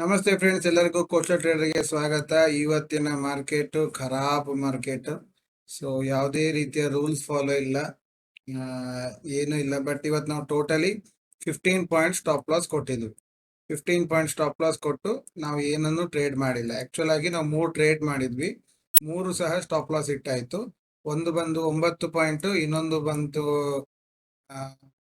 ನಮಸ್ತೆ ಫ್ರೆಂಡ್ಸ್ ಎಲ್ಲರಿಗೂ ಕೋಸ್ಟಲ್ ಟ್ರೇಡರ್ಗೆ ಸ್ವಾಗತ. ಇವತ್ತಿನ ಮಾರ್ಕೆಟ್ ಖರಾಬ್ ಮಾರ್ಕೆಟ್ ಸೊ ಯಾವುದೇ ರೀತಿಯ ರೂಲ್ಸ್ ಫಾಲೋ ಇಲ್ಲ. ಏನು ಇಲ್ಲ. ಬಟ್ ಇವತ್ತು ನಾವು totally fifteen point stop loss ಕೊಟ್ಟಿದ್ವಿ. ಫಿಫ್ಟೀನ್ ಪಾಯಿಂಟ್ ಸ್ಟಾಪ್ ಲಾಸ್ ಕೊಟ್ಟು ನಾವು ಏನನ್ನು ಟ್ರೇಡ್ ಮಾಡಿಲ್ಲ. ಆಕ್ಚುಲ್ ಆಗಿ ನಾವು ಮೂರು ಟ್ರೇಡ್ ಮಾಡಿದ್ವಿ. ಮೂರು ಸಹ ಸ್ಟಾಪ್ ಲಾಸ್ ಇಟ್ಟಾಯ್ತು. ಒಂದು ಬಂದು ಒಂಬತ್ತು ಪಾಯಿಂಟ್ ಇನ್ನೊಂದು ಬಂತು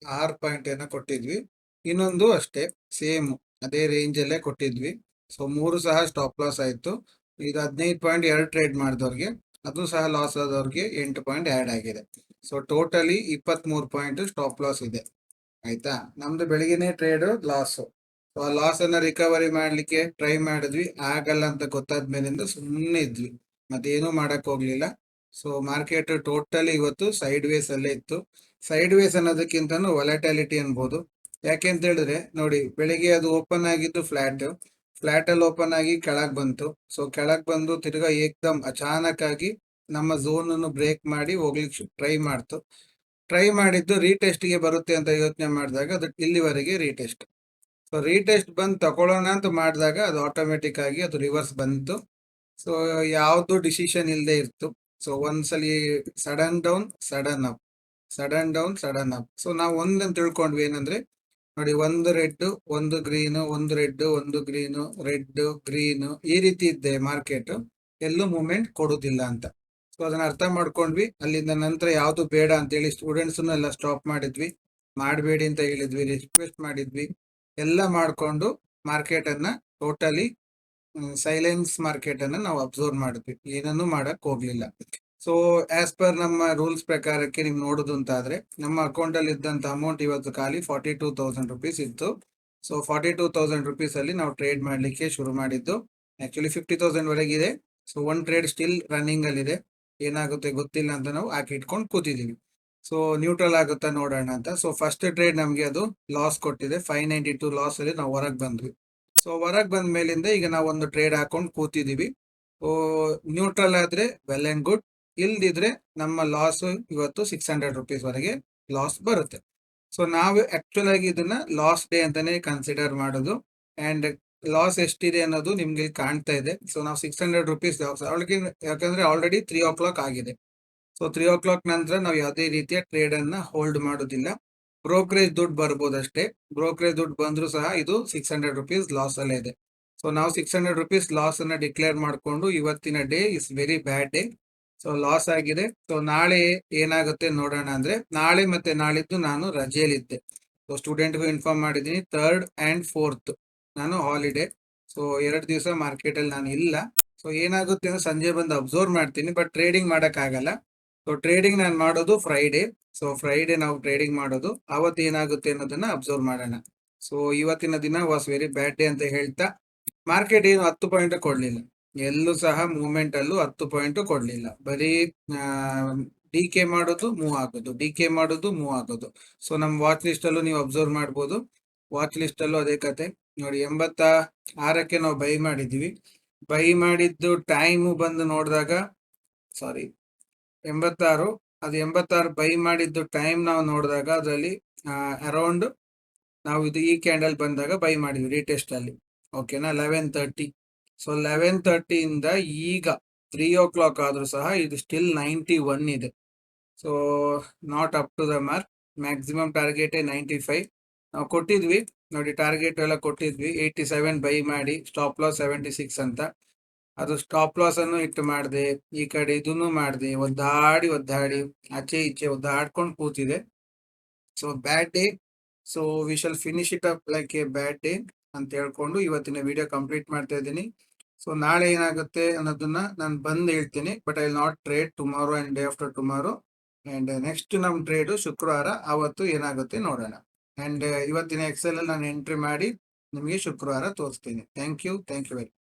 ಆರು ಪಾಯಿಂಟ್ ಏನೋ ಕೊಟ್ಟಿದ್ವಿ. ಇನ್ನೊಂದು ಅಷ್ಟೇ ಸೇಮ್ ಅದೇ ರೇಂಜ್ ಅಲ್ಲೇ ಕೊಟ್ಟಿದ್ವಿ. ಸೊ ಮೂರು ಸಹ ಸ್ಟಾಪ್ ಲಾಸ್ ಆಯ್ತು. ಇದು ಹದಿನೈದು ಪಾಯಿಂಟ್ ಎರಡು ಟ್ರೇಡ್ ಮಾಡಿದವ್ರಿಗೆ, ಅದು ಸಹ ಲಾಸ್ ಆದವ್ರಿಗೆ ಎಂಟು ಪಾಯಿಂಟ್ ಆ್ಯಡ್ ಆಗಿದೆ. ಸೊ ಟೋಟಲಿ ಇಪ್ಪತ್ಮೂರು ಪಾಯಿಂಟ್ ಸ್ಟಾಪ್ ಲಾಸ್ ಇದೆ. ಆಯ್ತಾ? ನಮ್ದು ಬೆಳಿಗ್ಗೆನೆ ಟ್ರೇಡ್ ಲಾಸ್ ಸೊ ಆ ಲಾಸ್ ಅನ್ನ ರಿಕವರಿ ಮಾಡ್ಲಿಕ್ಕೆ ಟ್ರೈ ಮಾಡಿದ್ವಿ. ಆಗಲ್ಲ ಅಂತ ಗೊತ್ತಾದ ಮೇಲಿಂದ ಸುಮ್ಮನೆ ಇದ್ವಿ. ಮತ್ತೇನೂ ಹೋಗ್ಲಿಲ್ಲ. ಸೊ ಮಾರ್ಕೆಟ್ ಟೋಟಲಿ ಇವತ್ತು ಸೈಡ್ ವೇಸ್ ಅಲ್ಲೇ ಇತ್ತು. ಸೈಡ್ ವೇಸ್ ಅನ್ನೋದಕ್ಕಿಂತನೂ ವೊಲಟಾಲಿಟಿ ಅನ್ಬೋದು. ಯಾಕೆ ಅಂತ ಹೇಳಿದ್ರೆ, ನೋಡಿ ಬೆಳಿಗ್ಗೆ ಅದು ಓಪನ್ ಆಗಿದ್ದು ಫ್ಲಾಟ್ ಫ್ಲಾಟ್ ಅಲ್ಲಿ ಓಪನ್ ಆಗಿ ಕೆಳಗ್ ಬಂತು. ಸೊ ಕೆಳಗ್ ಬಂದು ತಿರ್ಗಾ ಏಕ್ದಮ್ ಅಚಾನಕ್ ಆಗಿ ನಮ್ಮ ಝೋನ್ ಅನ್ನು ಬ್ರೇಕ್ ಮಾಡಿ ಹೋಗ್ಲಿಕ್ಕೆ ಟ್ರೈ ಮಾಡ್ತು. ಟ್ರೈ ಮಾಡಿದ್ದು ರೀಟೆಸ್ಟ್ಗೆ ಬರುತ್ತೆ ಅಂತ ಯೋಚನೆ ಮಾಡಿದಾಗ ಅದು ಇಲ್ಲಿವರೆಗೆ ರೀಟೆಸ್ಟ್ ಸೊ ರೀಟೆಸ್ಟ್ ಬಂದು ತಗೊಳ್ಳೋಣ ಅಂತ ಮಾಡಿದಾಗ ಅದು ಆಟೋಮೆಟಿಕ್ ಆಗಿ ಅದು ರಿವರ್ಸ್ ಬಂತು. ಸೊ ಯಾವ್ದು ಡಿಸಿಷನ್ ಇಲ್ಲದೆ ಇತ್ತು ಸೊ ಒಂದ್ಸಲಿ sudden down sudden up sudden down sudden up so ನಾವು ಒಂದನ್ನು ತಿಳ್ಕೊಂಡ್ವಿ ಏನಂದ್ರೆ ನೋಡಿ, ಒಂದು ರೆಡ್, ಒಂದು ಗ್ರೀನ್, ಒಂದು ರೆಡ್, ಒಂದು ಗ್ರೀನ್, ರೆಡ್, ಗ್ರೀನ್ ಈ ರೀತಿ ಇದ್ದೆ ಮಾರ್ಕೆಟ್. ಎಲ್ಲೂ ಮೂವ್ಮೆಂಟ್ ಕೊಡುದಿಲ್ಲ ಅಂತ. ಸೊ ಅದನ್ನ ಅರ್ಥ ಮಾಡ್ಕೊಂಡ್ವಿ. ಅಲ್ಲಿಂದ ನಂತರ ಯಾವ್ದು ಬೇಡ ಅಂತ ಹೇಳಿ ಸ್ಟೂಡೆಂಟ್ಸ್ ಎಲ್ಲ ಸ್ಟಾಪ್ ಮಾಡಿದ್ವಿ. ಮಾಡಬೇಡಿ ಅಂತ ಹೇಳಿದ್ವಿ ರಿಕ್ವೆಸ್ಟ್ ಮಾಡಿದ್ವಿ. ಎಲ್ಲ ಮಾಡ್ಕೊಂಡು ಅನ್ನ ಟೋಟಲಿ ಸೈಲೆನ್ಸ್ ಮಾರ್ಕೆಟ್ ಅನ್ನ ನಾವು ಅಬ್ಸರ್ವ್ ಮಾಡಿದ್ವಿ. ಏನನ್ನೂ ಮಾಡಕ್ ಹೋಗ್ಲಿಲ್ಲ. ಸೊ ಆಸ್ ಪರ್ ನಮ್ಮ ರೂಲ್ಸ್ ಪ್ರಕಾರಕ್ಕೆ ನೀವು ನೋಡುದು ಅಂತ ಆದ್ರೆ ನಮ್ಮ ಅಕೌಂಟ್ ಅಲ್ಲಿ ಇದ್ದಂತ ಅಮೌಂಟ್ ಇವತ್ತು ಖಾಲಿ ಫಾರ್ಟಿ ಟೂ ತೌಸಂಡ್ ರುಪೀಸ್ ಇತ್ತು. So forty two thousand rupees ಅಲ್ಲಿ ನಾವು ಟ್ರೇಡ್ ಮಾಡ್ಲಿಕ್ಕೆ ಶುರು ಮಾಡಿದ್ದು. Actually fifty thousand ವರೆಗಿದೆ so one trade still running ಅಲ್ಲಿ ಇದೆ. ಏನಾಗುತ್ತೆ ಗೊತ್ತಿಲ್ಲ ಅಂತ ನಾವು ಹಾಕಿ ಇಟ್ಕೊಂಡು ಕೂತಿದೀವಿ. ಸೊ ನ್ಯೂಟ್ರಲ್ ಆಗುತ್ತಾ ನೋಡೋಣ ಅಂತ. ಸೊ ಫಸ್ಟ್ ಟ್ರೇಡ್ ನಮಗೆ ಅದು ಲಾಸ್ ಕೊಟ್ಟಿದೆ. ಫೈವ್ ನೈಂಟಿ ಟೂ ಲಾಸ್ ಅಲ್ಲಿ ನಾವು ಹೊರಗೆ ಬಂದ್ವಿ. ಸೊ ಹೊರಗೆ ಬಂದ ಮೇಲಿಂದ ಈಗ ನಾವು ಒಂದು ಟ್ರೇಡ್ ಹಾಕೊಂಡು ಕೂತಿದ್ದೀವಿ ಸೊ ನ್ಯೂಟ್ರಲ್ ಆದ್ರೆ ವೆಲ್ ಅಂಡ್ ಗುಡ್ ಇಲ್ದಿದ್ರೆ ನಮ್ಮ ಲಾಸ್ ಇವತ್ತು ಸಿಕ್ಸ್ ಹಂಡ್ರೆಡ್ ರುಪೀಸ್ ವರೆಗೆ ಲಾಸ್ ಬರುತ್ತೆ. ಸೊ ನಾವು ಆಕ್ಚುಲ್ ಆಗಿ ಇದನ್ನ ಲಾಸ್ ಡೇ ಅಂತಾನೆ ಕನ್ಸಿಡರ್ ಮಾಡೋದು. ಅಂಡ್ ಲಾಸ್ ಎಷ್ಟಿದೆ ಅನ್ನೋದು ನಿಮ್ಗೆ ಕಾಣ್ತಾ ಇದೆ. ಸೊ ನಾವು ಸಿಕ್ಸ್ ಹಂಡ್ರೆಡ್ ರುಪೀಸ್ ಯಾಕಂದ್ರೆ ಆಲ್ರೆಡಿ ತ್ರೀ ಓ ಕ್ಲಾಕ್ ಆಗಿದೆ. ಸೊ ತ್ರೀ ಓ ಕ್ಲಾಕ್ ನಂತರ ನಾವು ಯಾವುದೇ ರೀತಿಯ ಟ್ರೇಡ್ ಅನ್ನ ಹೋಲ್ಡ್ ಮಾಡೋದಿಲ್ಲ. ಬ್ರೋಕರೇಜ್ ದುಡ್ಡು ಬರ್ಬೋದು ಅಷ್ಟೇ. ಬ್ರೋಕರೇಜ್ ದುಡ್ಡು ಬಂದ್ರು ಸಹ ಇದು ಸಿಕ್ಸ್ ಹಂಡ್ರೆಡ್ ರುಪೀಸ್ ಲಾಸ್ ಅಲ್ಲೇ ಇದೆ. ಸೊ ನಾವು ಸಿಕ್ಸ್ ಹಂಡ್ರೆಡ್ ರುಪೀಸ್ ಲಾಸ್ ಅನ್ನ ಡಿಕ್ಲೇರ್ ಮಾಡಿಕೊಂಡು ಇವತ್ತಿನ day is very bad day so loss ಆಗಿದೆ. ಸೊ ನಾಳೆ ಏನಾಗುತ್ತೆ ನೋಡೋಣ ಅಂದ್ರೆ, ನಾಳೆ ಮತ್ತೆ ನಾಳಿದ್ದು ನಾನು ರಜೆಯಲ್ಲಿದ್ದೆ. ಸೊ ಸ್ಟೂಡೆಂಟ್ಗೂ ಇನ್ಫಾರ್ಮ್ ಮಾಡಿದ್ದೀನಿ ಥರ್ಡ್ ಅಂಡ್ ಫೋರ್ತ್ ನಾನು ಹಾಲಿಡೇ ಸೊ ಎರಡು ದಿವಸ ಮಾರ್ಕೆಟ್ ಅಲ್ಲಿ ನಾನು ಇಲ್ಲ. ಸೊ ಏನಾಗುತ್ತೆ ಅಂದ್ರೆ, ಸಂಜೆ ಬಂದು ಅಬ್ಸರ್ವ್ ಮಾಡ್ತೀನಿ ಬಟ್ ಟ್ರೇಡಿಂಗ್ ಮಾಡೋಕ್ಕಾಗಲ್ಲ. ಸೊ ಟ್ರೇಡಿಂಗ್ ನಾನು ಮಾಡೋದು ಫ್ರೈಡೇ ಸೊ ಫ್ರೈಡೇ ನಾವು ಟ್ರೇಡಿಂಗ್ ಮಾಡೋದು. ಅವತ್ತು ಏನಾಗುತ್ತೆ ಅನ್ನೋದನ್ನ ಅಬ್ಸರ್ವ್ ಮಾಡೋಣ. ಸೊ ಇವತ್ತಿನ ದಿನ ವಾಸ್ ವೆರಿ ಬ್ಯಾಡ್ ಡೇ ಅಂತ ಹೇಳ್ತಾ ಮಾರ್ಕೆಟ್ ಏನು ಹತ್ತು ಪಾಯಿಂಟ್ ಕೊಡ್ಲಿಲ್ಲ. ಎಲ್ಲೂ ಸಹ ಮೂವ್ಮೆಂಟ್ ಅಲ್ಲೂ ಹತ್ತು ಪಾಯಿಂಟ್ ಕೊಡ್ಲಿಲ್ಲ. ಬರೀ ಡಿ ಕೆ ಮಾಡೋದು ಮೂವ್ ಆಗೋದು ಡಿ ಕೆ ಮಾಡೋದು ಮೂವ್ ಆಗೋದು. ಸೊ ನಮ್ಮ ವಾಚ್ ಲಿಸ್ಟ್ ಅಲ್ಲೂ ನೀವು ಅಬ್ಸರ್ವ್ ಮಾಡ್ಬೋದು. ವಾಚ್ ಲಿಸ್ಟ್ ಅಲ್ಲೂ ಅದೇ ಕತೆ. ನೋಡಿ ಎಂಬತ್ತ ಆರಕ್ಕೆ ನಾವು ಬೈ ಮಾಡಿದ್ವಿ ಬೈ ಮಾಡಿದ್ದು ಟೈಮ್ ಬಂದು ನೋಡಿದಾಗ ಸಾರಿ ಎಂಬತ್ತಾರು, ಅದು ಎಂಬತ್ತಾರು ಬೈ ಮಾಡಿದ್ದು ಟೈಮ್ ನಾವು ನೋಡಿದಾಗ ಅದರಲ್ಲಿ ಅರೌಂಡ್ ನಾವು ಇದು ಈ ಕ್ಯಾಂಡಲ್ ಬಂದಾಗ ಬೈ ಮಾಡಿದ್ವಿ ರೀಟೆಸ್ಟ್ ಅಲ್ಲಿ. ಓಕೆನಾ ಲೆವೆನ್ ತರ್ಟಿ ಸೊ ಲೆವೆನ್ ಥರ್ಟಿಯಿಂದ ಈಗ ತ್ರೀ ಓ ಕ್ಲಾಕ್ ಆದರೂ ಸಹ ಇದು ಸ್ಟಿಲ್ ನೈಂಟಿ ಒನ್ ಇದೆ. So not up to the mark maximum ಟಾರ್ಗೆಟೇ ninety five ನಾವು ಕೊಟ್ಟಿದ್ವಿ. ನೋಡಿ ಟಾರ್ಗೆಟ್ ಎಲ್ಲ ಕೊಟ್ಟಿದ್ವಿ. ಏಯ್ಟಿ ಸೆವೆನ್ ಬೈ ಮಾಡಿ ಸ್ಟಾಪ್ ಲಾಸ್ ಸೆವೆಂಟಿ ಸಿಕ್ಸ್ ಅಂತ. ಅದು ಸ್ಟಾಪ್ ಲಾಸ್ ಅನ್ನು ಇಟ್ಟು ಮಾಡಿದೆ. ಈ ಕಡೆ ಇದನ್ನು ಮಾಡಿದೆ. ಒದ್ದಾಡಿ ಒದ್ದಾಡಿ, ಆಚೆ, ಈಚೆ ಒದ್ದಾಡ್ಕೊಂಡು ಕೂತಿದೆ. So bad day so we shall finish it up like a bad day ಅಂತ ಹೇಳ್ಕೊಂಡು ಇವತ್ತಿನ ವಿಡಿಯೋ ಕಂಪ್ಲೀಟ್ ಮಾಡ್ತಾ ಇದ್ದೀನಿ. ಸೊ ನಾಳೆ ಏನಾಗುತ್ತೆ ಅನ್ನೋದನ್ನ ನಾನು ಬಂದು ಹೇಳ್ತೀನಿ but I not trade tomorrow and day after tomorrow and next ನಮ್ಮ ಟ್ರೇಡು ಶುಕ್ರವಾರ ಅವತ್ತು ಏನಾಗುತ್ತೆ ನೋಡೋಣ. ಅಂಡ್ ಇವತ್ತಿನ ಎಕ್ಸೆಲ್ ಅಲ್ಲಿ ನಾನು ಎಂಟ್ರಿ ಮಾಡಿ ನಿಮಗೆ ಶುಕ್ರವಾರ ತೋರಿಸ್ತೀನಿ. Thank you thank you very